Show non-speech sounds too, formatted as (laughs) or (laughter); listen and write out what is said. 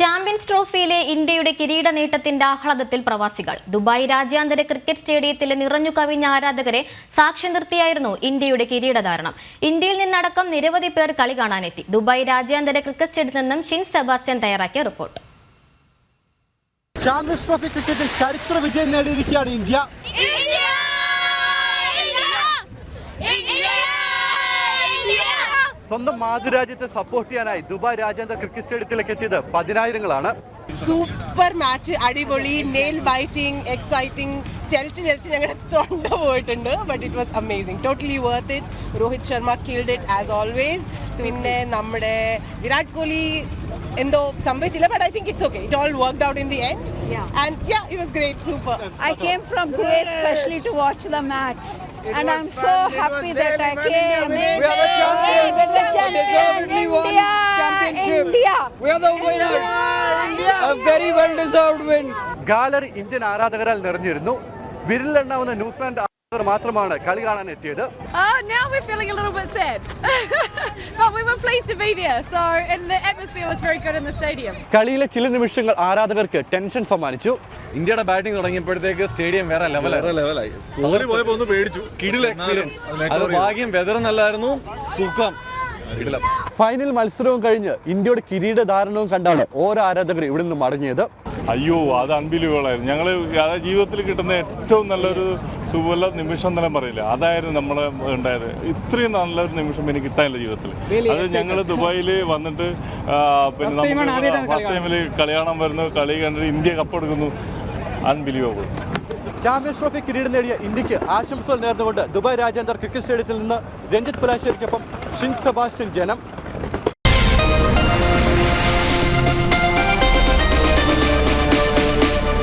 Champions ട്രോഫിയിലെ ഇന്ത്യയുടെ കിരീട നേട്ടത്തിന്റെ ആഹ്ലാദത്തിൽ പ്രവാസികൾ. ദുബായ് രാജ്യാന്തര ക്രിക്കറ്റ് സ്റ്റേഡിയത്തിലെ നിറഞ്ഞു കവിഞ്ഞ ആരാധകരെ സാക്ഷ്യം നിർത്തിയായിരുന്നു ഇന്ത്യയുടെ കിരീടധാരണം ഇന്ത്യയിൽ നിന്നടക്കം നിരവധി പേർ കളി കാണാനെത്തി. ദുബായ് രാജ്യാന്തര ക്രിക്കറ്റ് സ്റ്റേഡിയത്തിൽ നിന്നും ഷിൻ സെബാസ്റ്റ്യൻ തയ്യാറാക്കിയ റിപ്പോർട്ട്. ചാമ്പ്യൻസ് ട്രോഫി ക്രിക്കറ്റിൽ ചരിത്ര വിജയം നേടിയിരിക്കുകയാണ് India India! India! India! India! സ്വന്തം മാതൃരാജ്യത്തെ സപ്പോർട്ട് ചെയ്യാനായി ദുബായ് രാജ്യാന്തര ക്രിക്കറ്റ് സ്റ്റേഡിയത്തിലേക്ക് എത്തിയത് പതിനായിരങ്ങളാണ്. സൂപ്പർ മാച്ച് അടിപൊളി നെയിൽ ബൈറ്റിംഗ് എക്സൈറ്റിംഗ് ചലിച്ച് ചലിച്ച് ഞങ്ങളുടെ തൊണ്ട പോയിട്ടുണ്ട് but it was amazing totally worth it Rohit Sharma killed it as always പിന്നെ നമ്മുടെ വിരാട് കോഹ്ലി എന്തോ സംഭവിച്ചില്ല but I think it's okay it all worked out in the end and yeah it was great super I came from Kuwait specially to watch the match. And I'm so happy that I came. We Deservedly won India, championship. India. We are the winners. A very well deserved win. Gallery Indian ആരാധകരാൽ നിറഞ്ഞിരുന്നു വിരലെണ്ണാവുന്ന New Zealand ആരാധകർ മാത്രമാണ് കളി കാണാൻ എത്തിയത് Oh, now we're feeling a little bit sad. (laughs) but we were pleased to be there. So, and the atmosphere was very good in the stadium. കളിയിലെ ചില നിമിഷങ്ങൾ ആരാധകർക്ക് ടെൻഷൻ സമ്മാനിച്ചു ഇന്ത്യയുടെ ബാറ്റിംഗ് തുടങ്ങിയപ്പോഴത്തേക്ക് സ്റ്റേഡിയം വേറെ ലെവലായി ലെവലായി കോഹ്ലി പോയപ്പോ ഒന്ന് പേടിച്ചു കിടില എക്സ്പീരിയൻസ് അത് ഭാഗ്യം വെതർ നല്ലായിരുന്നു സുഖം ഫൈനൽ മത്സരവും കഴിഞ്ഞ് ഇന്ത്യയുടെ കിരീടധാരണവും കണ്ടാണ് ഓരോ ആരാധകർ ഇവിടെ നിന്ന് മടങ്ങിയത്. അയ്യോ അത് അൺബിലീവബിൾ ആയിരുന്നു. ഞങ്ങൾ ജീവിതത്തിൽ കിട്ടുന്ന ഏറ്റവും നല്ലൊരു സുഖമുള്ള നിമിഷം തന്നെ പറയില്ല. അതായിരുന്നു നമ്മൾ ഉണ്ടായത്. ഇത്രയും നല്ലൊരു നിമിഷം എനിക്ക് കിട്ടാനില്ല ജീവിതത്തിൽ. അത് ഞങ്ങൾ ദുബായിൽ വന്നിട്ട് പിന്നെ നമുക്ക് ഫസ്റ്റ് ടൈമിൽ കളി കാണാൻ വരുന്നു കളി കണ്ടിട്ട് ഇന്ത്യ കപ്പെടുക്കുന്നു അൺബിലീവബിൾ ചാമ്പ്യൻസ് ട്രോഫി കിരീടം നേടിയ ഇന്ത്യയ്ക്ക് ആശംസകൾ നേർന്നുകൊണ്ട് ദുബായ് രാജ്യാന്തര ക്രിക്കറ്റ് സ്റ്റേഡിയത്തിൽ നിന്ന് രഞ്ജിത് പുലാശ്ശേരിക്കൊപ്പം ഷിൻ സെബാസ്റ്റ്യൻ ജനം.